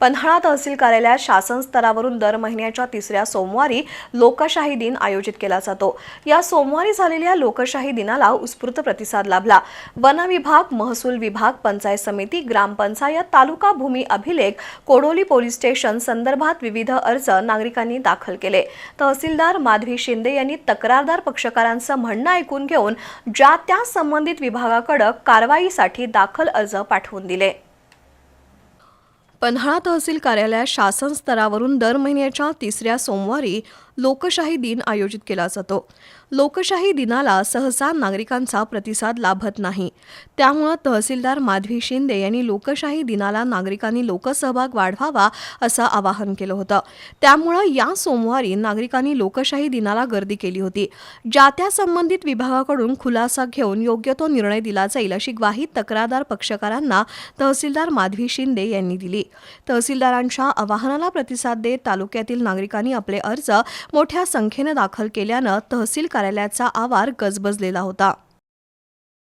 पन्हाळा तहसील कार्यालयात शासन स्तरावरून दर महिन्याच्या तिसऱ्या सोमवारी लोकशाही दिन आयोजित केला जातो. या सोमवारी झालेल्या लोकशाही दिनाला उत्स्फूर्त प्रतिसाद लाभला. वन विभाग महसूल विभाग पंचायत समिती ग्रामपंचायत तालुका भूमी अभिलेख कोडोली पोलीस स्टेशन संदर्भात विविध अर्ज नागरिकांनी दाखल केले. तहसीलदार माधवी शिंदे यांनी तक्रारदार पक्षकारांचं म्हणणं ऐकून घेऊन ज्या त्या संबंधित विभागाकडे कारवाईसाठी दाखल अर्ज पाठवून दिले. पन्हाळा तहसील कार्यालयात शासन स्तरावरून दर महिन्याच्या तिसऱ्या सोमवारी लोकशाही दिन आयोजित केला जातो. लोकशाही दिनाला सहसा नागरिकांचा प्रतिसाद लाभत नाही. त्यामुळं तहसीलदार माधवी शिंदे यांनी लोकशाही दिनाला नागरिकांनी लोकसहभाग वाढवावा असं आवाहन केलं होतं. त्यामुळं या सोमवारी नागरिकांनी लोकशाही दिनाला गर्दी केली होती. ज्या त्या संबंधित विभागाकडून खुलासा घेऊन योग्य तो निर्णय दिला जाईल अशी ग्वाही तक्रारदार पक्षकारांना तहसीलदार माधवी शिंदे यांनी दिली. तहसीलदारांच्या आवाहनाला प्रतिसाद देत तालुक्यातील नागरिकांनी आपले अर्ज मोठ्या संख्येनं दाखल केल्यानं तहसील कार्यालयाचा आवार गजबजलेला होता.